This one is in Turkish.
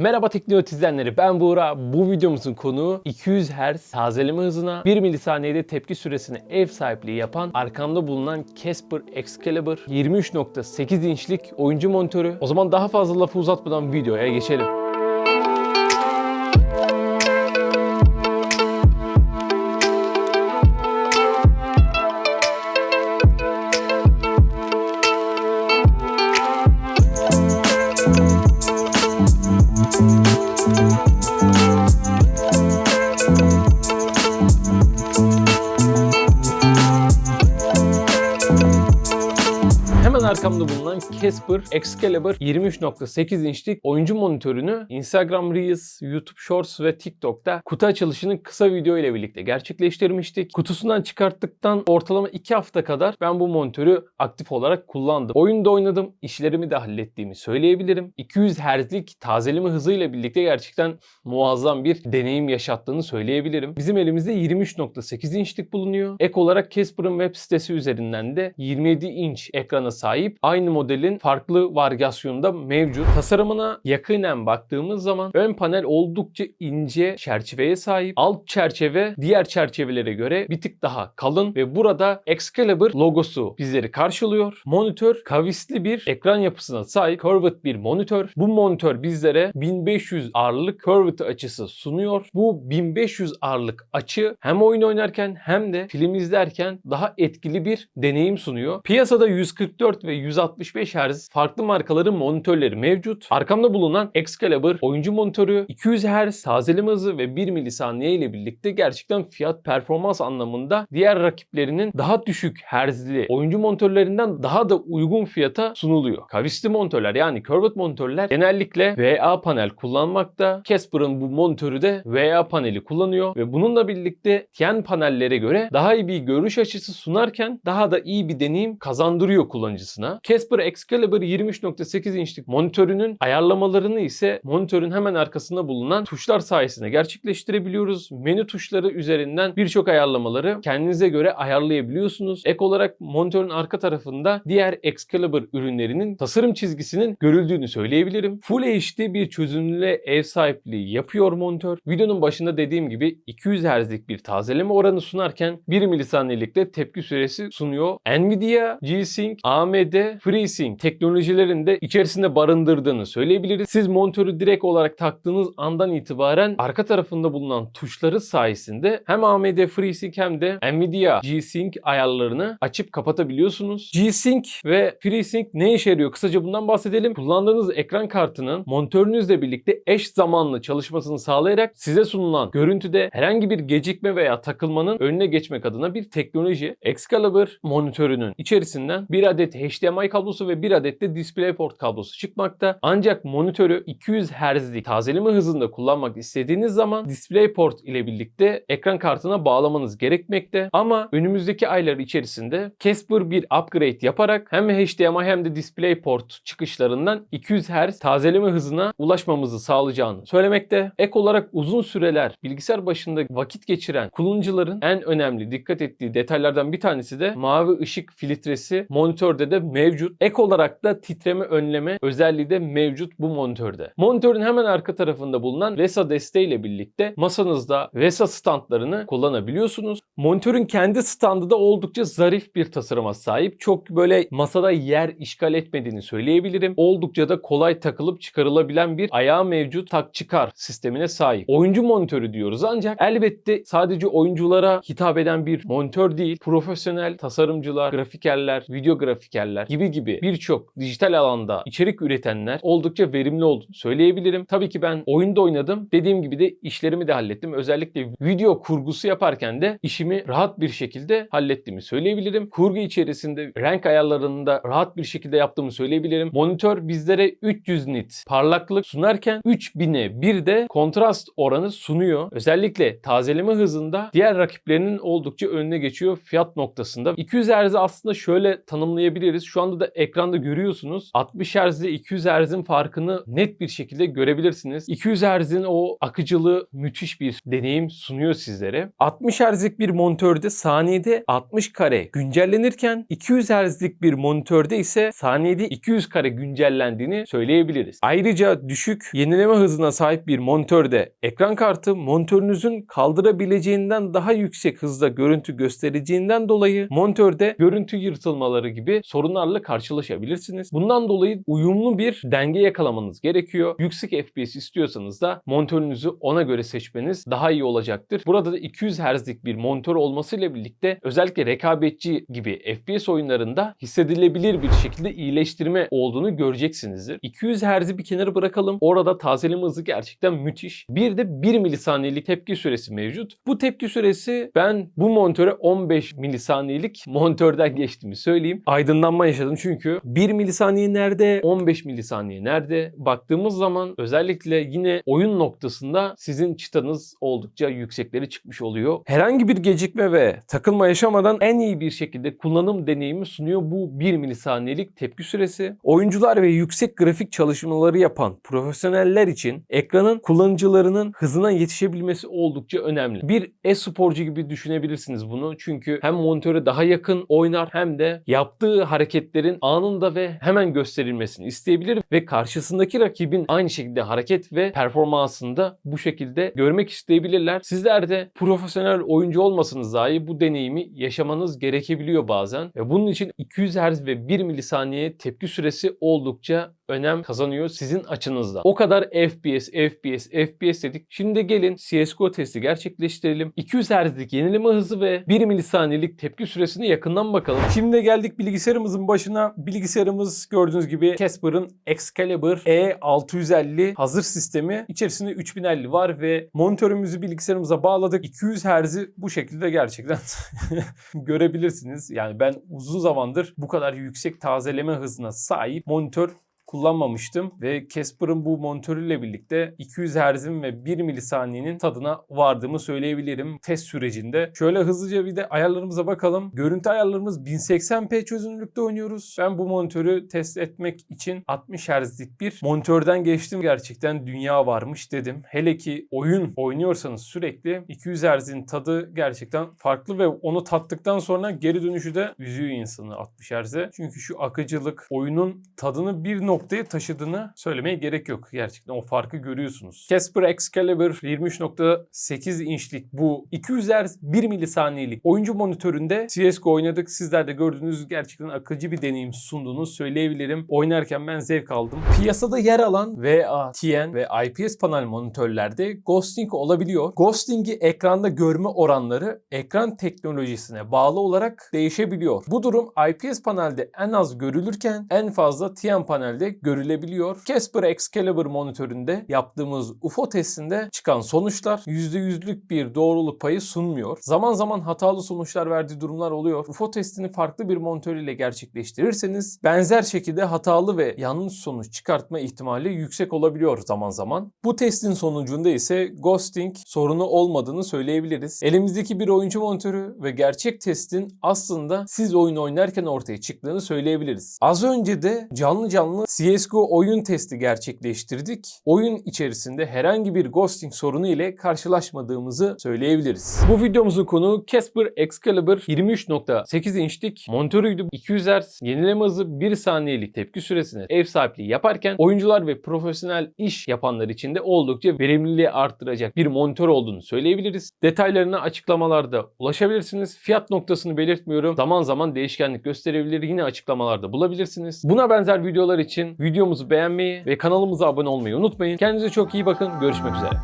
Merhaba Tekniyot izleyenleri ben Buğra. Bu videomuzun konuğu 200 Hz tazeleme hızına 1 milisaniyede tepki süresine ev sahipliği yapan arkamda bulunan Casper Excalibur 23.8 inçlik oyuncu monitörü. O zaman daha fazla lafı uzatmadan videoya geçelim. Arkamda bulunan Casper Excalibur 23.8 inçlik oyuncu monitörünü Instagram Reels, YouTube Shorts ve TikTok'ta kutu açılışının kısa video ile birlikte gerçekleştirmiştik. Kutusundan çıkarttıktan ortalama 2 hafta kadar ben bu monitörü aktif olarak kullandım. Oyunda oynadım, işlerimi de hallettiğimi söyleyebilirim. 200 Hz'lik tazeleme hızıyla birlikte gerçekten muazzam bir deneyim yaşattığını söyleyebilirim. Bizim elimizde 23.8 inçlik bulunuyor. Ek olarak Casper'ın web sitesi üzerinden de 27 inç ekrana sahip aynı modelin farklı varyasyonunda mevcut. Tasarımına yakinen baktığımız zaman ön panel oldukça ince çerçeveye sahip. Alt çerçeve diğer çerçevelere göre bir tık daha kalın ve burada Excalibur logosu bizleri karşılıyor. Monitör kavisli bir ekran yapısına sahip curved bir monitör. Bu monitör bizlere 1500 ağırlık curved açısı sunuyor. Bu 1500 ağırlık açı hem oyun oynarken hem de film izlerken daha etkili bir deneyim sunuyor. Piyasada 144 ve 165 Hz farklı markaların monitörleri mevcut. Arkamda bulunan Excalibur oyuncu monitörü 200 Hz tazeleme hızı ve 1 milisaniye ile birlikte gerçekten fiyat performans anlamında diğer rakiplerinin daha düşük Hz'li oyuncu monitörlerinden daha da uygun fiyata sunuluyor. Kavisli monitörler yani curved monitörler genellikle VA panel kullanmakta. Casper'ın bu monitörü de VA paneli kullanıyor ve bununla birlikte TN panellere göre daha iyi bir görüş açısı sunarken daha da iyi bir deneyim kazandırıyor kullanıcısına. Casper Excalibur 23.8 inçlik monitörünün ayarlamalarını ise monitörün hemen arkasında bulunan tuşlar sayesinde gerçekleştirebiliyoruz. Menü tuşları üzerinden birçok ayarlamaları kendinize göre ayarlayabiliyorsunuz. Ek olarak monitörün arka tarafında diğer Excalibur ürünlerinin tasarım çizgisinin görüldüğünü söyleyebilirim. Full HD bir çözünürlüğe ev sahipliği yapıyor monitör. Videonun başında dediğim gibi 200 Hz'lik bir tazeleme oranı sunarken 1 milisaniyelikte tepki süresi sunuyor. Nvidia, G-Sync, AMD, FreeSync teknolojilerini de içerisinde barındırdığını söyleyebiliriz. Siz monitörü direkt olarak taktığınız andan itibaren arka tarafında bulunan tuşları sayesinde hem AMD FreeSync hem de Nvidia G-Sync ayarlarını açıp kapatabiliyorsunuz. G-Sync ve FreeSync ne işe yarıyor? Kısaca bundan bahsedelim. Kullandığınız ekran kartının monitörünüzle birlikte eş zamanlı çalışmasını sağlayarak size sunulan görüntüde herhangi bir gecikme veya takılmanın önüne geçmek adına bir teknoloji. Excalibur monitörünün içerisinden bir adet HDMI kablosu ve bir adet de DisplayPort kablosu çıkmakta. Ancak monitörü 200 Hz'lik tazeleme hızında kullanmak istediğiniz zaman DisplayPort ile birlikte ekran kartına bağlamanız gerekmekte. Ama önümüzdeki aylar içerisinde Casper bir upgrade yaparak hem HDMI hem de DisplayPort çıkışlarından 200 Hz tazeleme hızına ulaşmamızı sağlayacağını söylemekte. Ek olarak uzun süreler bilgisayar başında vakit geçiren kullanıcıların en önemli dikkat ettiği detaylardan bir tanesi de mavi ışık filtresi monitörde de mevcut. Ek olarak da titreme önleme özelliği de mevcut bu monitörde. Monitörün hemen arka tarafında bulunan VESA desteğiyle birlikte masanızda VESA standlarını kullanabiliyorsunuz. Monitörün kendi standı da oldukça zarif bir tasarıma sahip. Çok böyle masada yer işgal etmediğini söyleyebilirim. Oldukça da kolay takılıp çıkarılabilen bir ayağı mevcut tak çıkar sistemine sahip. Oyuncu monitörü diyoruz ancak elbette sadece oyunculara hitap eden bir monitör değil. Profesyonel tasarımcılar, grafikerler, video grafikerler gibi gibi birçok dijital alanda içerik üretenler oldukça verimli olduğunu söyleyebilirim. Tabii ki ben oyunda oynadım. Dediğim gibi de işlerimi de hallettim. Özellikle video kurgusu yaparken de işimi rahat bir şekilde hallettiğimi söyleyebilirim. Kurgu içerisinde renk ayarlarını da rahat bir şekilde yaptığımı söyleyebilirim. Monitör bizlere 300 nit parlaklık sunarken 3000'e bir de kontrast oranı sunuyor. Özellikle tazeleme hızında diğer rakiplerinin oldukça önüne geçiyor fiyat noktasında. 200 Hz'i aslında şöyle tanımlayabiliriz. Şu anda da ekranda görüyorsunuz. 60 Hz ile 200 Hz'in farkını net bir şekilde görebilirsiniz. 200 Hz'in o akıcılığı müthiş bir deneyim sunuyor sizlere. 60 Hz'lik bir monitörde saniyede 60 kare güncellenirken 200 Hz'lik bir monitörde ise saniyede 200 kare güncellendiğini söyleyebiliriz. Ayrıca düşük yenileme hızına sahip bir monitörde ekran kartı monitörünüzün kaldırabileceğinden daha yüksek hızda görüntü göstereceğinden dolayı monitörde görüntü yırtılmaları gibi sorunlarla karşılaşabilirsiniz. Bundan dolayı uyumlu bir denge yakalamanız gerekiyor. Yüksek FPS istiyorsanız da monitörünüzü ona göre seçmeniz daha iyi olacaktır. Burada da 200 Hz'lik bir monitör olmasıyla birlikte özellikle rekabetçi gibi FPS oyunlarında hissedilebilir bir şekilde iyileştirme olduğunu göreceksinizdir. 200 Hz'i bir kenara bırakalım. Orada tazeleme hızı gerçekten müthiş. Bir de 1 milisaniyelik tepki süresi mevcut. Bu tepki süresi ben bu monitöre 15 milisaniyelik monitörden geçtiğimi söyleyeyim. Aydınlanma yaşadım çünkü 1 milisaniye nerede, 15 milisaniye nerede baktığımız zaman özellikle yine oyun noktasında sizin çıtanız oldukça yüksekleri çıkmış oluyor. Herhangi bir gecikme ve takılma yaşamadan en iyi bir şekilde kullanım deneyimi sunuyor bu 1 milisaniyelik tepki süresi. Oyuncular ve yüksek grafik çalışmaları yapan profesyoneller için ekranın kullanıcılarının hızına yetişebilmesi oldukça önemli. Bir e-sporcu gibi düşünebilirsiniz bunu. Çünkü hem monitöre daha yakın oynar hem de yaptığı hareketlerin anında ve hemen gösterilmesini isteyebilir ve karşısındaki rakibin aynı şekilde hareket ve performansını da bu şekilde görmek isteyebilirler. Sizler de profesyonel oyuncu olmasanız dahi bu deneyimi yaşamanız gerekebiliyor bazen. Ve bunun için 200 Hz ve 1 milisaniye tepki süresi oldukça önem kazanıyor sizin açınızda. O kadar FPS, FPS, FPS dedik. Şimdi gelin CSGO testi gerçekleştirelim. 200 Hz'lik yenileme hızı ve 1 milisaniyelik tepki süresini yakından bakalım. Şimdi geldik bilgisayarımızın başına. Bilgisayarımız gördüğünüz gibi Casper'ın Excalibur E650 hazır sistemi. İçerisinde 3050 var ve monitörümüzü bilgisayarımıza bağladık. 200 Hz'i bu şekilde gerçekten görebilirsiniz. Yani ben uzun zamandır bu kadar yüksek tazeleme hızına sahip monitör kullanmamıştım ve Casper'ın bu monitörüyle birlikte 200 Hz'in ve 1 milisaniyenin tadına vardığımı söyleyebilirim test sürecinde. Şöyle hızlıca bir de ayarlarımıza bakalım. Görüntü ayarlarımız 1080p çözünürlükte oynuyoruz. Ben bu monitörü test etmek için 60 Hz'lik bir monitörden geçtim. Gerçekten dünya varmış dedim. Hele ki oyun oynuyorsanız sürekli 200 Hz'in tadı gerçekten farklı ve onu tattıktan sonra geri dönüşü de üzüyor insanı 60 Hz'e. Çünkü şu akıcılık oyunun tadını bir noktaya taşıdığını söylemeye gerek yok. Gerçekten o farkı görüyorsunuz. Casper Excalibur 23.8 inçlik bu 200 Hz 1 milisaniyelik oyuncu monitöründe CSGO oynadık. Sizler de gördüğünüz gerçekten akıcı bir deneyim sunduğunu söyleyebilirim. Oynarken ben zevk aldım. Piyasada yer alan VA, TN ve IPS panel monitörlerde ghosting olabiliyor. Ghosting'i ekranda görme oranları ekran teknolojisine bağlı olarak değişebiliyor. Bu durum IPS panelde en az görülürken en fazla TN panelde görülebiliyor. Casper Excalibur monitöründe yaptığımız UFO testinde çıkan sonuçlar %100'lük bir doğruluk payı sunmuyor. Zaman zaman hatalı sonuçlar verdiği durumlar oluyor. UFO testini farklı bir monitör ile gerçekleştirirseniz benzer şekilde hatalı ve yanlış sonuç çıkartma ihtimali yüksek olabiliyor zaman zaman. Bu testin sonucunda ise ghosting sorunu olmadığını söyleyebiliriz. Elimizdeki bir oyuncu monitörü ve gerçek testin aslında siz oyun oynarken ortaya çıktığını söyleyebiliriz. Az önce de canlı canlı CSGO oyun testi gerçekleştirdik. Oyun içerisinde herhangi bir ghosting sorunu ile karşılaşmadığımızı söyleyebiliriz. Bu videomuzun konu Casper Excalibur 23.8 inçlik monitörüydü. 200 Hz yenileme hızı 1 saniyelik tepki süresine ev sahipliği yaparken oyuncular ve profesyonel iş yapanlar için de oldukça verimliliği arttıracak bir monitör olduğunu söyleyebiliriz. Detaylarına açıklamalarda ulaşabilirsiniz. Fiyat noktasını belirtmiyorum. Zaman zaman değişkenlik gösterebilir. Yine açıklamalarda bulabilirsiniz. Buna benzer videolar için videomuzu beğenmeyi ve kanalımıza abone olmayı unutmayın. Kendinize çok iyi bakın. Görüşmek üzere.